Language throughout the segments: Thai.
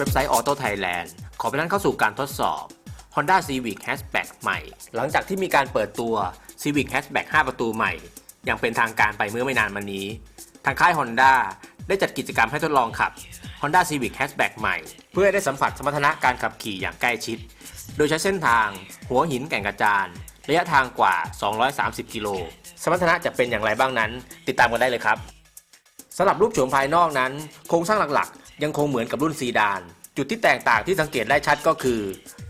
เว็บไซต์ Auto Thailand ขอไปนั่นเข้าสู่การทดสอบ Honda Civic Hatchback ใหม่ หลังจากที่มีการเปิดตัว Civic Hatchback 5 ประตูใหม่ อย่างเป็นทางการไปเมื่อไม่นานมานี้ ทางค่าย Honda ได้จัดกิจกรรมให้ทดลองขับ Honda Civic Hatchback ใหม่ เพื่อได้สัมผัสสมรรถนะการขับขี่อย่างใกล้ชิด โดยใช้เส้นทาง หัวหินแก่งกระจาน ระยะทางกว่า 230 กิโล สมรรถนะจะเป็นอย่างไรบ้างนั้น ติดตามกันได้เลยครับสำหรับรูปโฉมภายนอกนั้น โครงสร้างหลัก ยังคงเหมือนกับรุ่นซีดาน จุดที่แตกต่างที่สังเกตได้ชัดก็คือ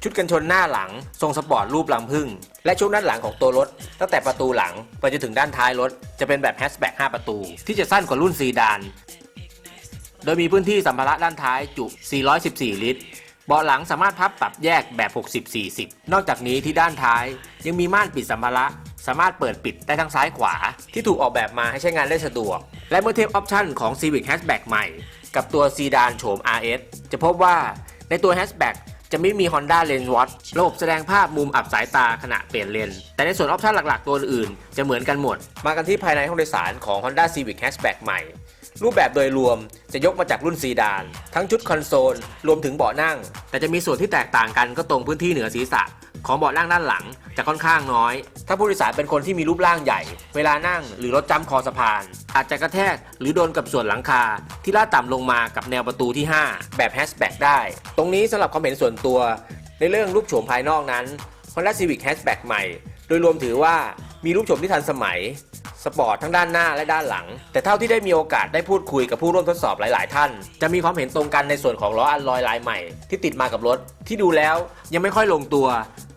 ชุดกันชนหน้าหลัง ทรงสปอร์ตรูปลังพึ่ง และช่วงด้านหลังของตัวรถ ตั้งแต่ประตูหลังไปจนถึงด้านท้ายรถ จะเป็นแบบแฮชแบ็ก5ประตู ที่จะสั้นกว่ารุ่นซีดาน โดยมีพื้นที่สัมภาระด้านท้ายจุ 414 ลิตรเบาะหลังสามารถพับปรับแยกแบบ 60-40 นอกจากนี้ที่ด้านท้าย ยังมีม่านปิดสัมภาระสามารถเปิดปิดได้ทั้งซ้ายขวา ที่ถูกออกแบบมาให้ใช้งานได้สะดวก และเมื่อเทียบออปชันของ Civic Hatchback ใหม่ กับตัวซีดานโฉม RS จะพบว่าในตัว Hatchback จะไม่มี Honda Lens Watch ระบบแสดงภาพมุมอับสายตาขณะเปลี่ยนเลน แต่ในส่วนออปชันหลักๆ ตัวอื่นจะเหมือนกันหมด มากันที่ภายในห้องโดยสารของ Honda Civic Hatchback ใหม่ รูปแบบโดยรวมจะยกมาจากรุ่นซีดาน ทั้งชุดคอนโซล รวมถึงเบาะนั่ง แต่จะมีส่วนที่แตกต่างกันก็ตรงพื้นที่เหนือศีรษะ ของเบาะนั่งด้านหลังจะค่อนข้างน้อย ถ้าผู้โดยสารเป็นคนที่มีรูปร่างใหญ่ เวลานั่งหรือรถจำคอสะพาน อาจจะกระแทกหรือโดนกับส่วนหลังคา ที่ลาดต่ำลงมากับแนวประตูที่ 5 แบบแฮชแบ็กได้ ตรงนี้สำหรับความเห็นส่วนตัว ในเรื่องรูปโฉมภายนอกนั้น Honda Civic Hatchback ใหม่ โดยรวมถือว่ามีรูปโฉมที่ทันสมัยสปอร์ตทั้งด้านหน้าและด้านหลัง แต่เท่าที่ได้มีโอกาสได้พูดคุยกับผู้ร่วมทดสอบหลาย ๆ ท่าน จะมีความเห็นตรงกันในส่วนของล้ออัลลอยลายใหม่ ที่ติดมากับรถ ที่ดูแล้วยังไม่ค่อยลงตัว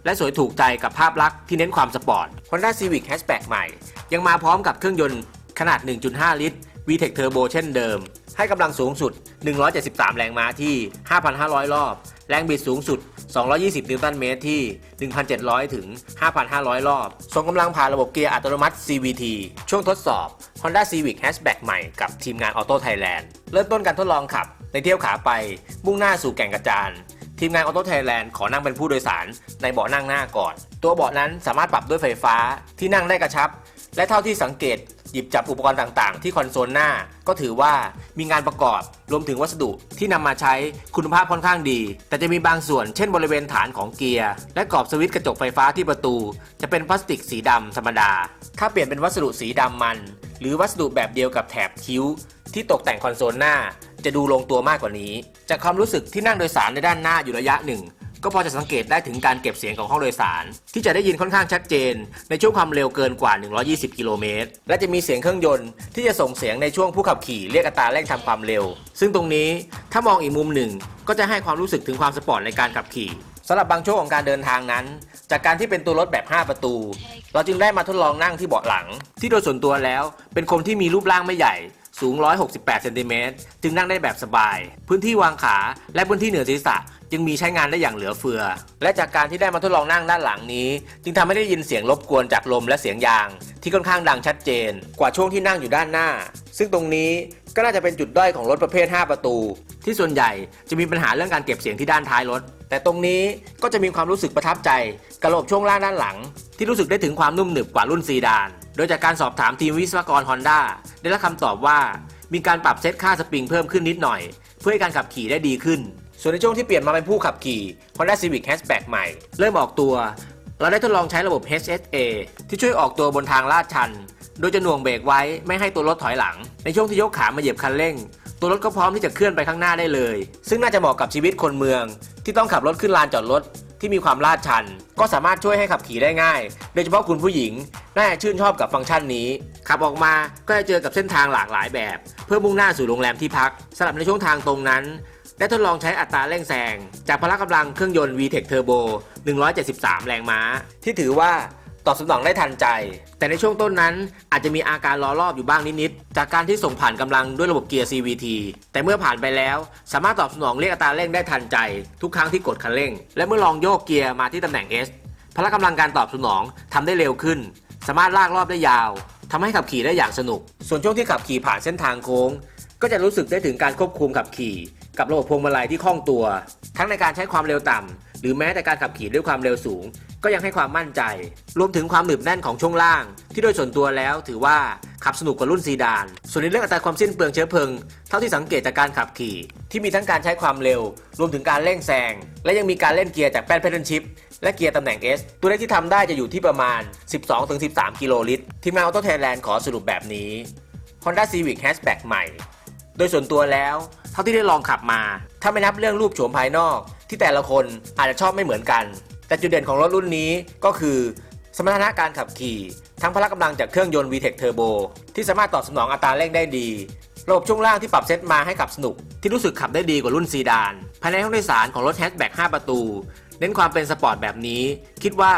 และสวยถูกใจกับภาพลักษณ์ที่เน้นความสปอร์ต Honda Civic Hatchback ใหม่ ยังมาพร้อมกับเครื่องยนต์ขนาด 1.5 ลิตร VTEC Turbo เช่นเดิม ให้กำลังสูงสุด 173 แรงม้าที่ 5,500 รอบ แรงบิดสูงสุด 220 นิวตันเมตรที่ 1,700 ถึง 5,500 รอบ ส่งกำลังผ่านระบบเกียร์อัตโนมัติ CVT ช่วงทดสอบ Honda Civic Hatchback ใหม่กับทีมงาน Auto Thailand เริ่มต้นการทดลองขับในเที่ยวขาไป มุ่งหน้าสู่แก่งกระจาน ทีมงาน Auto Thailand ขอนั่งเป็นผู้โดยสารในเบาะนั่งหน้าก่อน ตัวเบาะนั้นสามารถปรับด้วยไฟฟ้าที่นั่งได้กระชับ และเท่าที่สังเกตหยิบจับอุปกรณ์ต่างๆ ที่คอนโซลหน้า ก็ถือว่ามีงานประกอบรวมถึงวัสดุที่นำมาใช้คุณภาพค่อนข้างดี แต่จะมีบางส่วนเช่นบริเวณฐานของเกียร์ และกรอบสวิตช์กระจกไฟฟ้าที่ประตู จะเป็นพลาสติกสีดำธรรมดา ถ้าเปลี่ยนเป็นวัสดุสีดำมัน หรือวัสดุแบบเดียวกับแถบคิ้ว ที่ตกแต่งคอนโซลหน้า จะดูลงตัวมากกว่านี้ จากความรู้สึกที่นั่งโดยสารในด้านหน้าอยู่ระยะหนึ่ง ก็พอจะสังเกตได้ถึงการเก็บเสียงของห้องโดยสาร ที่จะได้ยินค่อนข้างชัดเจน ในช่วงความเร็วเกินกว่า 120 กิโลเมตร และจะมีเสียงเครื่องยนต์ที่จะส่งเสียงในช่วงผู้ขับขี่เรียกอัตราเร่งทำความเร็ว ซึ่งตรงนี้ถ้ามองอีกมุมหนึ่ง ก็จะให้ความรู้สึกถึงความสปอร์ตในการขับขี่ สำหรับบางช่วงของการเดินทางนั้น จากการที่เป็นตัวรถแบบ 5 ประตู เราจึงได้มาทดลองนั่งที่เบาะหลัง ที่โดยส่วนตัวแล้ว เป็นคนที่มีรูปร่างไม่ใหญ่สูง 168 เซนติเมตร จึงนั่งได้แบบสบาย พื้นที่วางขาและพื้นที่เหนือศีรษะ จึงมีใช้งานได้อย่างเหลือเฟือ และจากการที่ได้มาทดลองนั่งด้านหลังนี้ จึงทำให้ได้ยินเสียงรบกวนจากลมและเสียงยาง ที่ค่อนข้างดังชัดเจน กว่าช่วงที่นั่งอยู่ด้านหน้า ซึ่งตรงนี้ก็น่าจะเป็นจุดด้อยของรถประเภท 5 ประตู ที่ส่วนใหญ่จะมีปัญหาเรื่องการเก็บเสียงที่ด้านท้ายรถ แต่ตรงนี้ก็จะมีความรู้สึกประทับใจกับระบบช่วงล่างด้านหลัง ที่รู้สึกได้ถึงความนุ่มหนึบกว่ารุ่นซีดาน โดยจากการสอบถามทีมวิศวกร Honda ได้รับคำตอบว่า มีการปรับเซตค่าสปริงเพิ่มขึ้นนิดหน่อย เพื่อให้การขับขี่ได้ดีขึ้น ส่วนในช่วงที่เปลี่ยนมาเป็นผู้ขับขี่ Honda Civic Hatchback ใหม่ เริ่มออกตัวเราได้ทดลองใช้ระบบ HSA ที่ช่วยออกตัวบนทางลาดชัน โดยจะหน่วงเบรกไว้ไม่ให้ตัวรถถอยหลัง ในช่วงที่ยกขามาเหยียบคันเร่ง ตัวรถก็พร้อมที่จะเคลื่อนไปข้างหน้าได้เลย ซึ่งน่าจะเหมาะกับชีวิตคนเมือง ที่ต้องขับรถขึ้นลานจอดรถที่มีความลาดชัน ก็สามารถช่วยให้ขับขี่ได้ง่าย โดยเฉพาะคุณผู้หญิง น่าจะชื่นชอบกับฟังก์ชันนี้ ขับออกมาก็จะเจอกับเส้นทางหลากหลายแบบ เพื่อมุ่งหน้าสู่โรงแรมที่พักสำหรับในช่วงทางตรงนั้นได้ทดลองใช้อัตราเร่งแซงจากพละกำลังเครื่องยนต์ VTEC Turbo 173 แรงม้า ที่ถือว่า ตอบสนองได้ทันใจ แต่ในช่วงต้นนั้นอาจจะมีอาการล้อรอบอยู่บ้างนิดๆ จากการที่ส่งผ่านกำลังด้วยระบบเกียร์ CVT แต่เมื่อผ่านไปแล้ว สามารถตอบสนองเรียกอัตราเร่งได้ทันใจ ทุกครั้งที่กดคันเร่ง และเมื่อลองโยกเกียร์มาที่ตำแหน่ง S พละกำลังการตอบสนองทำได้เร็วขึ้น สามารถลากรอบได้ยาวทำให้ขับขี่ได้อย่างสนุก ส่วนช่วงที่ขับขี่ผ่านเส้นทางโค้ง ก็จะรู้สึกได้ถึงการควบคุมขับขี่กับระบบพวงมาลัยที่คล่องตัว ทั้งในการใช้ความเร็วต่ำหรือแม้แต่การขับขี่ด้วยความเร็วสูง ก็ยังให้ความมั่นใจ รวมถึงความหนึบแน่นของช่วงล่าง ที่โดยส่วนตัวแล้วถือว่าขับสนุกกว่ารุ่นซีดาน ส่วนในเรื่องอัตราความสิ้นเปลืองเชื้อเพลิง เท่าที่สังเกตจากการขับขี่ ที่มีทั้งการใช้ความเร็ว รวมถึงการเร่งแซง และยังมีการเล่นเกียร์จากแป้นเพดานชิพและเกียร์ตำแหน่ง S ตัวเลขที่ทำได้จะอยู่ที่ประมาณ 12-13 กิโลลิตร ทีมงานออโตไทยแลนด์ขอสรุปแบบนี้ Honda Civic Hatchback ใหม่ โดยส่วนตัวแล้ว เท่าที่ได้ลองขับมา ถ้าไม่นับเรื่องรูปโฉมภายนอก ที่แต่ละคนอาจจะชอบไม่เหมือนกัน แต่จุดเด่นของรถรุ่นนี้ก็คือ สมรรถนะการขับขี่ ทั้งพละกำลังจากเครื่องยนต์ VTEC Turbo ที่สามารถตอบสนองอัตราเร่งได้ดี ระบบช่วงล่างที่ปรับเซตมาให้ขับสนุก ที่รู้สึกขับได้ดีกว่ารุ่นซีดาน ภายในห้องโดยสารของรถแฮชแบ็ก5ประตู เน้นความเป็นสปอร์ตแบบนี้ คิดว่า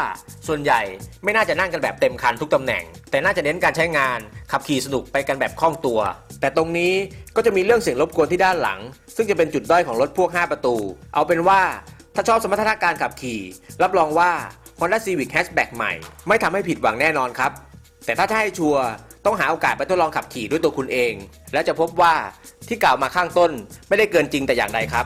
ส่วนใหญ่ไม่น่าจะนั่งกันแบบเต็มคันทุกตำแหน่ง แต่น่าจะเน้นการใช้งาน ขับขี่สนุกไปกันแบบคล่องตัว แต่ตรงนี้ก็จะมีเรื่องเสียงรบกวนที่ด้านหลัง ซึ่งจะเป็นจุดด้อยของรถพวง5ประตู เอาเป็นว่า ถ้าชอบสมรรถนะการขับขี่ รับรองว่า Honda Civic Hatchback ใหม่ ไม่ทำให้ผิดหวังแน่นอนครับ แต่ถ้าจะให้ชัวร์ต้องหาโอกาสไปทดลองขับขี่ด้วยตัวคุณเอง และจะพบว่าที่กล่าวมาข้างต้นไม่ได้เกินจริงแต่อย่างใดครับ